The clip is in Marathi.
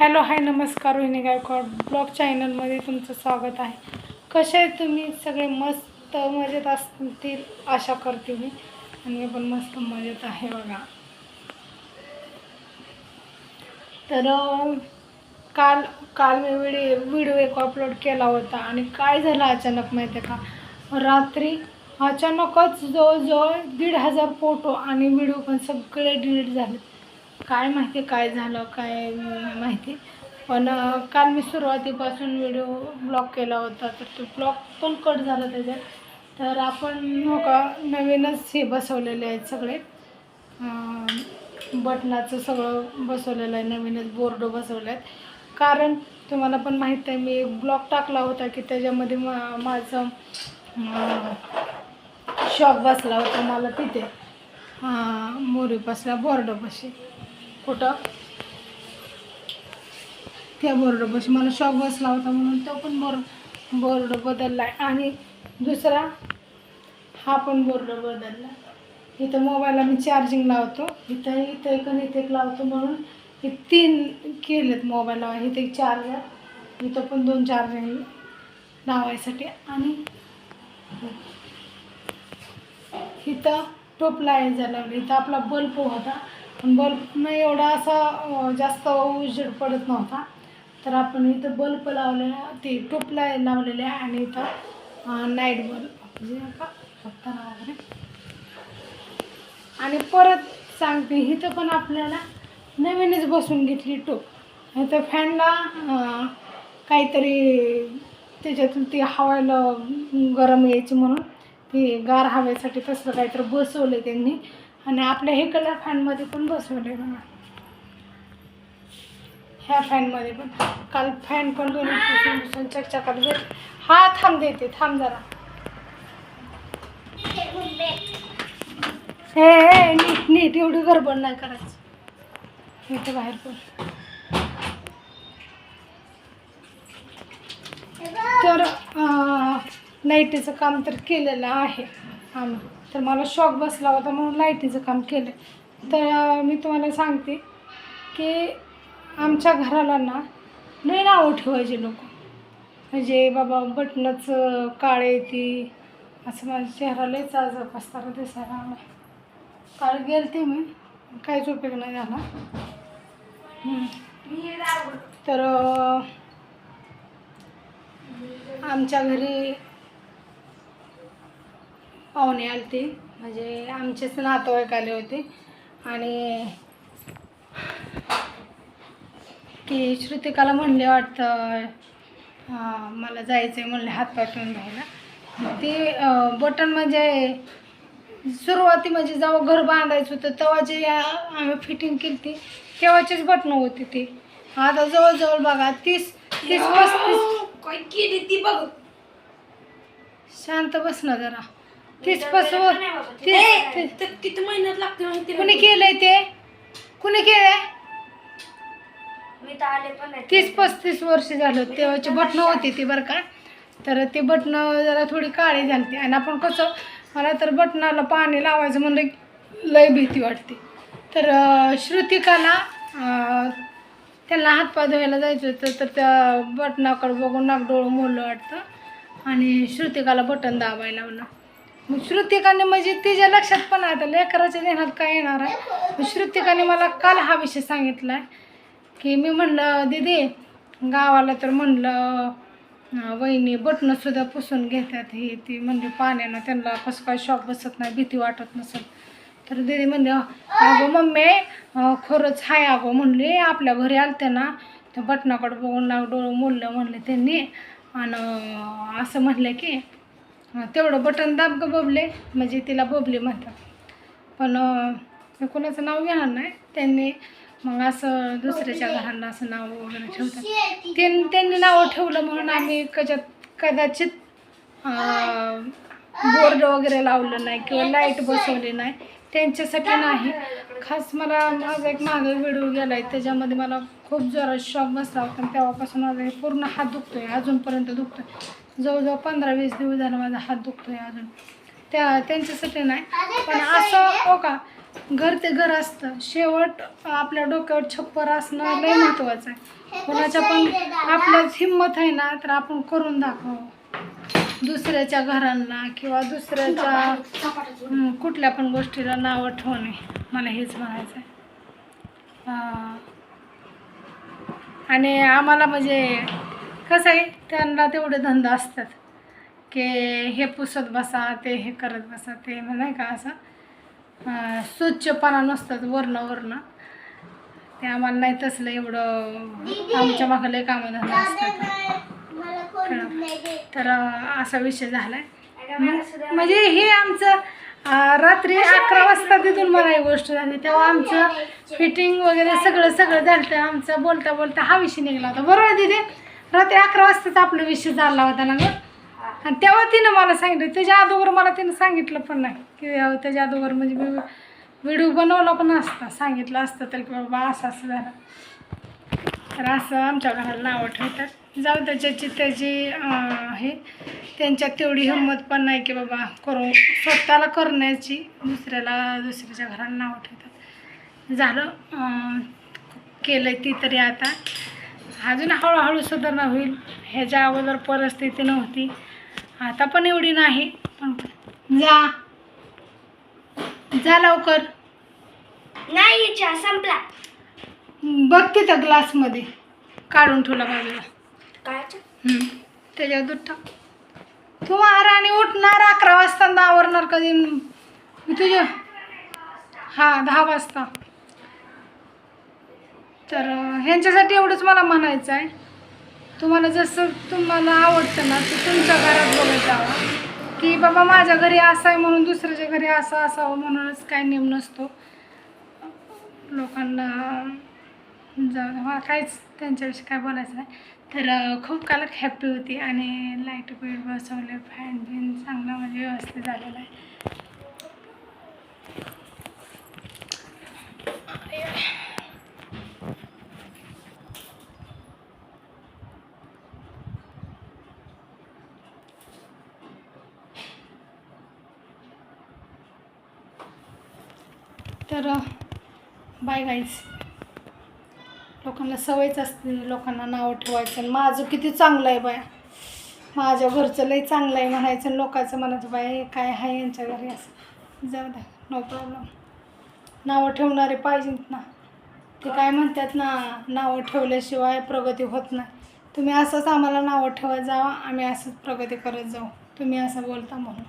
हॅलो हाय नमस्कार रोहिणी गायकवाड. ब्लॉग चॅनलमध्ये तुमचं स्वागत आहे. कसे आहे तुम्ही? सगळे मस्त मजेत असतील आशा करते मी. आणि पण मस्त मजेत आहे बघा. तर काल काल मी व्हिडिओ व्हिडिओ एक अपलोड केला होता. आणि काय झालं अचानक माहिती आहे का? रात्री अचानकच जवळजवळ दीड हजार फोटो आणि व्हिडिओ पण सगळे डिलीट झाले काय माहिती काय झालं काय माहिती. पण काल मी सुरुवातीपासून व्हिडिओ ब्लॉक केला होता तर तो ब्लॉक पण कट झाला त्याच्यात. तर आपण हो का नवीनच हे बसवलेले आहेत सगळे. बटनाचं सगळं बसवलेलं आहे नवीनच बोर्ड बसवले आहेत कारण तुम्हाला पण माहीत आहे मी एक ब्लॉग टाकला होता की त्याच्यामध्ये मा माझं शॉक बसला होता मला तिथे. हां मोरीपासला बोर्डपाशी कुठं त्या बोर्डपाशी मला शॉक बसला होता म्हणून तो पण बोर्ड बोर्ड बदलला. आहे आणि दुसरा हा पण बोर्ड बदलला. इथं मोबाईलला मी चार्जिंग लावतो. इथं इथं एक आणि इथं एक लावतो म्हणून हे तीन केलेत मोबाईलला इथं एक चार्जर इथं पण दोन चार्जिंग लावायसाठी. आणि इथं टोपला लावायचा लावलं इथं आपला बल्ब होता. पण बल्बनं एवढा असा जास्त उजेड पडत नव्हता. तर आपण इथं बल्ब लावलेला ते टोपला लावलेले आहे आणि इथं नाईट बल्ब म्हणजे का बघताना वगैरे. आणि परत सांगते इथं पण आपल्याला नवीनच बसून घेतली टोप. तर फॅनला काहीतरी त्याच्यातून ती हवायला गरम यायची म्हणून ती गार हवेसाठी तसलं काहीतरी बसवलं त्यांनी. आणि आपल्या हे कलर फॅनमध्ये पण बसवले बघा. ह्या फॅनमध्ये पण. काल फॅन पण दोन्ही पुसून पुसून चकचकात घेत हा थांब देते थांब जरा. हे नीट नीट एवढी गडबड नाही करायची. इथे बाहेर पण तर नाईटीचं लाईटीचं काम तर केलेलं आहे. आम्ही. तर मला शॉक बसला होता म्हणून लाईटीचं काम केलं तर मी तुम्हाला सांगते की आमच्या घराला ना लई नावं ठेवायचे लोक. म्हणजे बाबा बटनंच काळे ती असं माझ्या चेहरा लईच आज पस्तारा दिसायला काळ काल गेलते मी काहीच उपयोग नाही झाला. तर आमच्या घरी पाहुणे आलते. म्हणजे आमचेच नातेवाईक आले होते. आणि की श्रुतिकाला म्हणले वाटतं मला जायचं आहे म्हणले हातपाय ठेवून घ्यायला. ते बटन म्हणजे सुरुवाती म्हणजे जेव्हा घर बांधायचं होतं तेव्हा जे आम्ही फिटिंग केली ती तेव्हाचीच बटणं होती ती. आता जवळजवळ बघा तीस तीस पस्तीस. काय केली ती बघ. शांत बस ना जरा. तीसपासून तीस तर किती महिन्यात लागते माहिती कुणी केलंय ते? कुणी केलंय? मी तर आले पण नाही. तीस पस्तीस वर्ष झालं तेव्हाची बटणं होती ती बरं का. तर ती बटणं जरा थोडी काळी झाली आणि आपण कसं मला तर बटनाला पाणी लावायचं म्हणलं की लय भीती वाटते. तर श्रुतिकाला त्यांना हातपाय धुवायला जायचं होतं तर त्या बटनाकडे बघून नागडोळं मोडलं वाटतं. आणि श्रुतिकाला बटन दाबायला लावलं. मग श्रुतिकाने म्हणजे तिच्या लक्षात पण आता लेकराच्या देण्यात काय येणार आहे? मग श्रुतिकाने मला काल हा विषय सांगितला आहे की मी म्हणलं दीदी गावाला तर म्हणलं वहिनी बटणंसुद्धा पुसून घेतात हे ती म्हणजे पाण्यानं त्यांना कसं काय शॉक बसत नाही भीती वाटत नसेल. तर दीदी म्हणले अगं मम्मी खरंच हाय अगं म्हणले आपल्या घरी आलते ना त्या बटनाकडं बघून डोळं मोडलं म्हणले त्यांनी. आणि असं म्हणलं की तेवढं बटन दाब ग बबले म्हणजे तिला बबले म्हणतात. पण कुणाचं कोणाचं नाव घेणार नाही त्यांनी मग असं दुसऱ्याच्या घरांना असं नाव वगैरे ठेवतात. त्यां त्यांनी नावं ठेवलं म्हणून आम्ही कदाचित कदाचित बोर्ड वगैरे लावलं नाही किंवा लाइट बसवली नाही. त्यांच्यासाठी नाही. खास मला माझा एक मागे व्हिडिओ गेला आहे त्याच्यामध्ये मला खूप जोरात शॉक बसला होता. तेव्हापासून माझा हे पूर्ण हात दुखतोय अजूनपर्यंत दुखतोय. जवळजवळ पंधरा वीस दिवस झाला माझा हात दुखतोय अजून. त्या त्यांच्यासाठी नाही. पण असं हो का? घर ते घर असतं. शेवट आपल्या डोक्यावर छप्पर असणं लय महत्वाचं आहे. कोणाच्या पण आपल्याच हिंमत आहे ना तर आपण करून दाखवावं. दुसऱ्याच्या घरांना किंवा दुसऱ्याच्या कुठल्या पण गोष्टीला नावं ठेवणे. मला हेच म्हणायचं आहे आणि आम्हाला म्हणजे कसं आहे त्यांना तेवढे धंदा असतात. की हे पुसत बसा ते हे करत बसा ते नाही का असं स्वच्छपणा नसतात वरणं वरणं ते आम्हाला नाही तसलं एवढं आमच्या मागं लय कामं धंदा तर असा विषय झाला आहे म्हणजे हे आमचं रात्री अकरा वाजता तिथून मला ही गोष्ट झाली. तेव्हा आमचं फिटिंग वगैरे सगळं सगळं झालं. तर आमचं बोलता बोलता हा विषय निघाला होता. बरोबर दिदी रात्री अकरा वाजताच आपला विषय झाला होता ना गं? आणि तेव्हा तिनं मला सांगितलं त्याच्या अगोदर मला तिनं सांगितलं पण नाही. की त्याच्या अगोदर म्हणजे मी व्हिडिओ बनवला पण असता. सांगितलं असतं तर की बाबा असं असं झालं. तर असं आमच्या घराला नावं ठेवतात. जाऊ त्याच्याची त्याची अं, हे. त्यांच्यात तेवढी हिंमत पण नाही की बाबा करू. स्वतःला करण्याची दुसऱ्याला दुसऱ्याच्या घराला नावं ठेवतात. झालं केलं ती तरी आता. अजून हळूहळू सुधारणा होईल. ह्याच्या अगोदर परिस्थिती नव्हती. आता पण एवढी नाही. पण जा. जा लवकर. नाही चहा संपला. बघ तिथं ग्लासमध्ये काढून ठेवला बाजूला. काय हम्म. त्याच्यावर दूध टाक. तू महाराणी उठणार अकरा वाजता आवरणार कधी. मी तुझ्या हां दहा वाजता. तर ह्यांच्यासाठी एवढंच मला म्हणायचं आहे. तुम्हाला जसं तुम्हाला आवडतं ना ते तुमच्या घरात बघत जावा की बाबा माझ्या घरी असं आहे म्हणून दुसऱ्याच्या घरी असं असावं म्हणूनच काय नियम नसतो. लोकांना जा काहीच त्यांच्याविषयी काय बोलायचं नाही. तर खूप काल हॅपी होती आणि लाईट बीट बसवले. फॅन बिन चांगला म्हणजे व्यवस्थित झालेला आहे. तर बाय गाईज लोकांना सवयच असते लोकांना नावं ठेवायचं आणि माझं किती चांगलं आहे बाया. माझ्या घरचं लई चांगलं आहे म्हणायचं आणि लोकांचं म्हणायचं बाय हे काय आहे यांच्या घरी असं? जाऊ द्या नो प्रॉब्लेम नावं ठेवणारे पाहिजेत ना. ते काय म्हणतात ना नावं ठेवल्याशिवाय प्रगती होत नाही. तुम्ही असंच आम्हाला नावं ठेवत जावा आम्ही असंच प्रगती करत जाऊ. तुम्ही असं बोलता म्हणून.